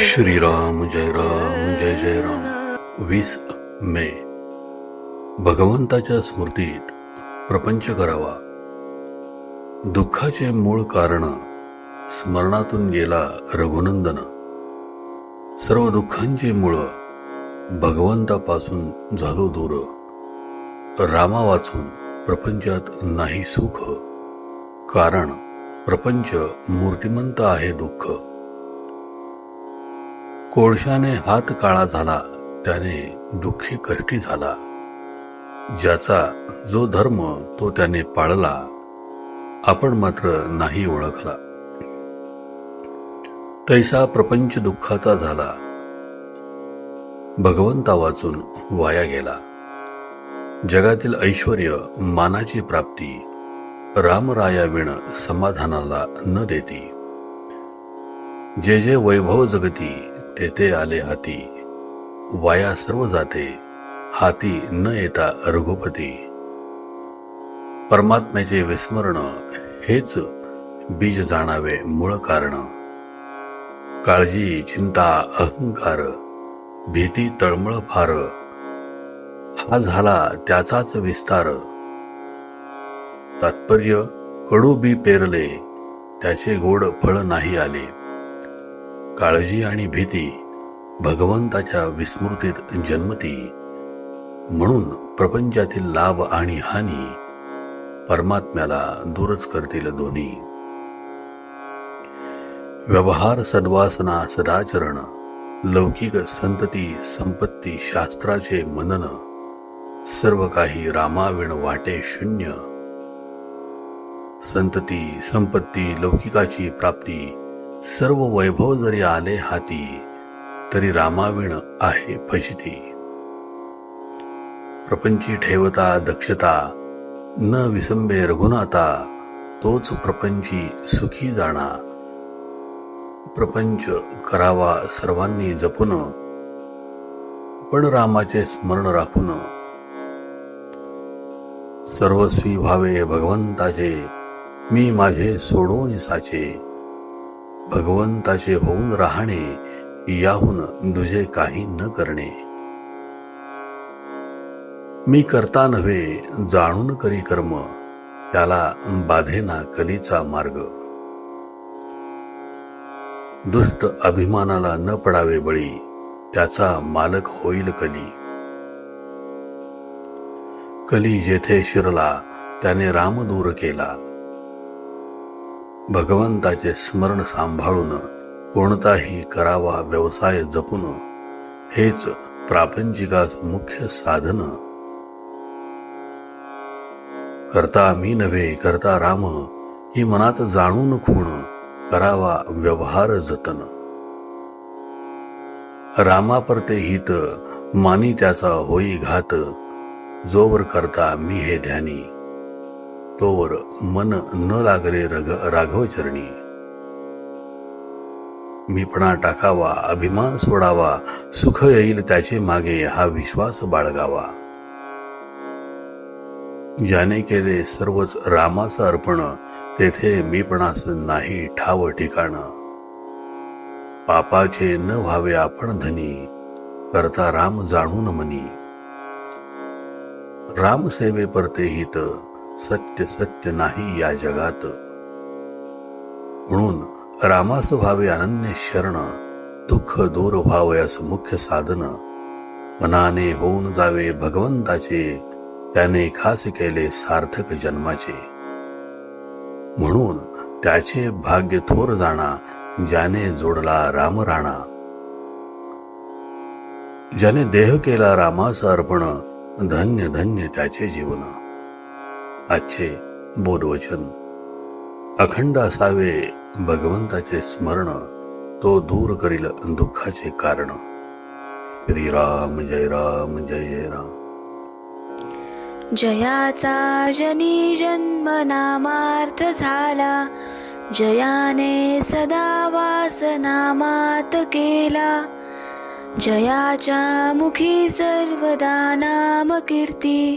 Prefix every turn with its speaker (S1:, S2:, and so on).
S1: श्रीराम जय राम जय जय राम। वीस मे. भगवंताच्या स्मृतीत प्रपंच करावा. दुःखाचे मूळ कारण स्मरणातून गेला रघुनंदन. सर्व दुःखांचे मूळ भगवंतापासून झालो दूर. रामा वाचून प्रपंचात नाही सुख. कारण प्रपंच मूर्तिमंत आहे दुःख. कोळशाने हात काळा झाला त्याने दुःखी कष्टी झाला. ज्याचा जो धर्म तो त्याने पाळला आपण मात्र नाही ओळखला. तैसा प्रपंच दुःखाचा झाला. भगवंता वाचून वाया गेला. जगातील ऐश्वर मानाची प्राप्ती रामराया विण समाधानाला न देती. जे जे वैभव जगती ते ते आले हाती. वाया सर्व जाते हाती न येता रघुपती. परमात्म्याचे विस्मरण हेच बीज जाणावे मूळ कारण. काळजी चिंता अहंकार भीती तळमळ फार. हा झाला त्याचाच विस्तार. तात्पर्य कडू बी पेरले त्याचे गोड फळ नाही आले. काळजी आणि भीती भगवंताच्या विस्मृतीत जन्मती. म्हणून प्रपंचातील लाभ आणि हानी परमात्म्याला दूरच करतील दोन्ही. व्यवहार सद्वासना सदाचरण लौकिक संतती संपत्ती शास्त्राचे मनन सर्व काही रामाविण वाटे शून्य संतती संपत्ती लौकिकाची प्राप्ती सर्व वैभव जरी आले हाती तरी रामाविण आहे फजिती. प्रपंची ठेवता दक्षता न विसंबे रघुनाथा तोच प्रपंची सुखी जाणा. प्रपंच करावा सर्वांनी जपून पण रामाचे स्मरण राखून. सर्वस्वी व्हावे भगवंताचे मी माझे सोडून साचे. भगवंताचे होऊन राहणे याहून दुजे काही न करणे. मी करता नव्हे जाणून करी कर्म त्याला बाधेना कलीचा मार्ग. दुष्ट अभिमानाला न पडावे बळी त्याचा मालक होईल कली. कली जेथे शिरला त्याने राम दूर केला. भगवंताचे स्मरण सांभाळून कोणताही करावा व्यवसाय जपून हेच प्रापंचिकास मुख्य साधन. करता मी नव्हे करता राम ही मनात जाणून खूण करावा व्यवहार जतन. रामापरते हित मानी त्याचा होई घात जोवर करता मी हे ध्यानी. तोवर मन न लागले रग राघवचरणी मीपणा टाकावा अभिमान सोडावा सुख येईल त्याचे मागे हा विश्वास बाळगावा. ज्याने केले सर्वच रामाचं अर्पण तेथे मीपणास नाही ठाव ठिकाण. पापाचे न व्हावे आपण धनी करता राम जाणून मनी. राम सेवे परते हित सत्य सत्य नाही या जगात. म्हणून रामास व्हावे अनन्य शरण दुःख दूर व्हावयास मुख्य साधन. मनाने होऊन जावे भगवंताचे त्याने खास केले सार्थक जन्माचे. म्हणून त्याचे भाग्य थोर जाणा ज्याने जोडला राम राणा. ज्याने देह केला रामास अर्पण धन्य धन्य त्याचे जीवन. आजचे बोधवचन. अखंड असावे भगवंताचे स्मरण तो दूर करील दुःखाचे कारण. श्रीराम जय राम जय जय राम.
S2: जयाचा जनी जन्म नामार्थ झाला. जयाने सदा वास नामात केला. जयाच्या मुखी सर्वदा नाम कीर्ती